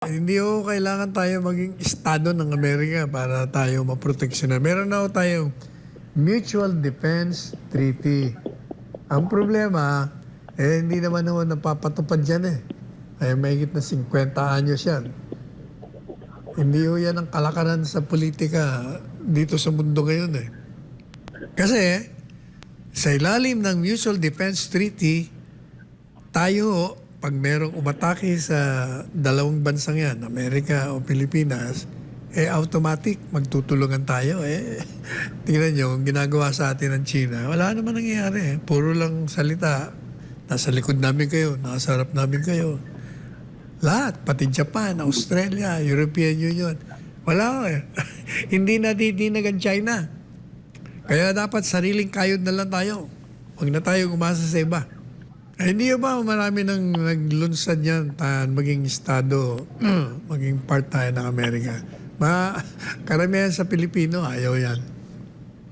Hindi ho kailangan tayo maging estado ng Amerika para tayo maproteksyonan. Meron na ho tayong Mutual Defense Treaty. Ang problema, eh hindi naman ho napapatupad yan eh. Ay mahigit na 50 anyos yan. Hindi ho yan ang kalakaran sa politika dito sa mundo ngayon eh. Kasi sa ilalim ng Mutual Defense Treaty, tayo pag merong umatake sa dalawang bansang yan, Amerika o Pilipinas, eh automatic magtutulungan tayo eh. Tingnan nyo, ginagawa sa atin ng China, wala naman nangyayari eh. Puro lang salita. Nasa likod namin kayo, nasa harap namin kayo. Lahat, pati Japan, Australia, European Union. Wala eh. Hindi na titinag ang China. Kaya dapat sariling kayod na lang tayo. Huwag na tayo umasa sa iba. Eh, hindi ba marami nang naglunsad yan ta, maging estado, maging part tayo ng Amerika. Ma, karamihan sa Pilipino, ayaw yan.